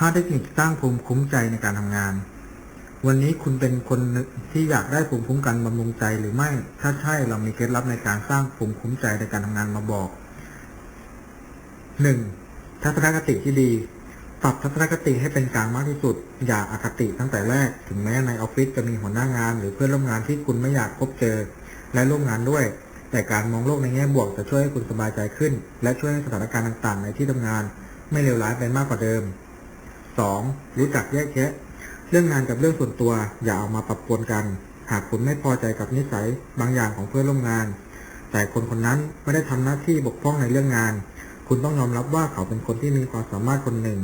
5 เทคนิคสร้างภูมิคุ้มใจในการทำงาน วันนี้คุณเป็นคนที่อยากได้ภูมิคุ้มกันบำรุงใจหรือไม่ ถ้าใช่เรามีเคล็ดลับในการสร้างภูมิคุ้มใจในการทำงานมาบอก 1. ทัศนคติที่ดี ปรับทัศนคติให้เป็นกลางมากที่สุด อย่าอาคติตั้งแต่แรก ถึงแม้ในออฟฟิศจะมีหัวหน้างาน หรือเพื่อนร่วมงานที่คุณไม่อยากพบเจอ และร่วมงานด้วย แต่การมองโลกในแง่บวกจะช่วยให้คุณสบายใจขึ้น และช่วยให้สถานการณ์ต่างๆ ในที่ทำงาน ไม่เลวร้ายไปมากกว่าเดิม 2. รู้จักแยกแยะ เรื่องงานกับเรื่องส่วนตัว อย่าเอามาปรับปนกัน หากคุณไม่พอใจกับนิสัยบางอย่างของเพื่อนร่วมงาน แต่คนคนนั้นไม่ได้ทำหน้าที่บกพร่องในเรื่องงาน คุณต้องยอมรับว่าเขาเป็นคนที่มีความสามารถคนหนึ่ง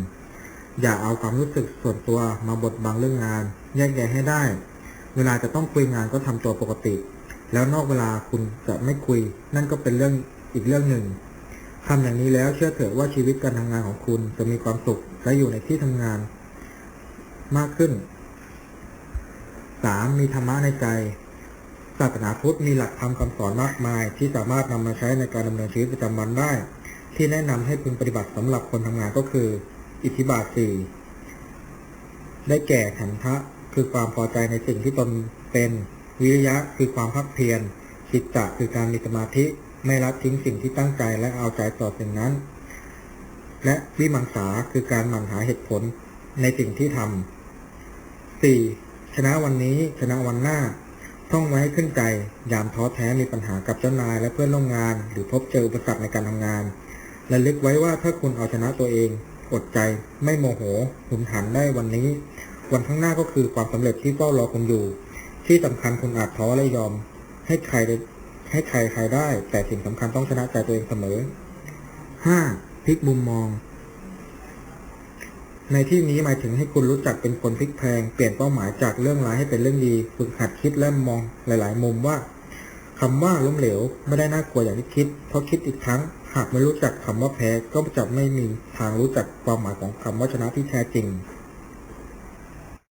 อย่าเอาความรู้สึกส่วนตัวมาบดบังเรื่องงาน แยกแยะให้ได้ เวลาจะต้องคุยงานก็ทำตัวปกติ แล้วนอกเวลาคุณจะไม่คุย นั่นก็เป็นเรื่องอีกเรื่องหนึ่งทำอย่างนี้แล้วเชื่อเถอะว่าชีวิตการทำงานของคุณจะมีความสุข และอยู่ในที่ทำงานมากขึ้น 3. มีธรรมะในใจ ศาสนาพุทธมีหลักธรรมคำสอนมากมาย ที่สามารถนำมาใช้ในการดำเนินชีวิตประจำวันได้ ที่แนะนำให้พึงปฏิบัติสำหรับคนทำงานก็คือ อิทธิบาทสี่ได้แก่ฉันทะคือความพอใจในสิ่งที่ตนเป็น วิริยะคือความพักเพียรจิตตะคือการมีสมาธิ ไม่ละทิ้งสิ่งที่ตั้งใจและเอาใจต่อสิ่งนั้น และวิมังสาคือการมั่นหาเหตุผลในสิ่งที่ทำ 4. ชนะวันนี้ชนะวันหน้า ท่องไว้ขึ้นใจ ยามท้อแท้มีปัญหากับเจ้านายและเพื่อนร่วมงาน หรือพบเจออุปสรรคในการทำงานและลึกไว้ว่าถ้าคุณเอาชนะตัวเอง อดใจ ไม่โมโหหุนหันได้วันนี้ วันข้างหน้าก็คือความสำเร็จที่เฝ้ารอคุณอยู่ ที่สำคัญคุณอาจท้อและยอม ให้ใครได้ให้ใครใครได้ แต่สิ่งสำคัญต้องชนะใจตัวเองเสมอ 5. พลิกมุมมอง ในที่นี้หมายถึงให้คุณรู้จักเป็นคนพลิกแพลงเปลี่ยนเป้าหมายจากเรื่องร้ายให้เป็นเรื่องดีฝึกหัดคิดและมองหลาย ๆ มุมว่าคำว่าล้มเหลวไม่ได้น่ากลัวอย่างที่คิด เพราะคิดอีกครั้ง หากไม่รู้จักคำว่าแพ้ก็จะไม่มีทางรู้จักความหมายของคำว่าชนะที่แท้จริง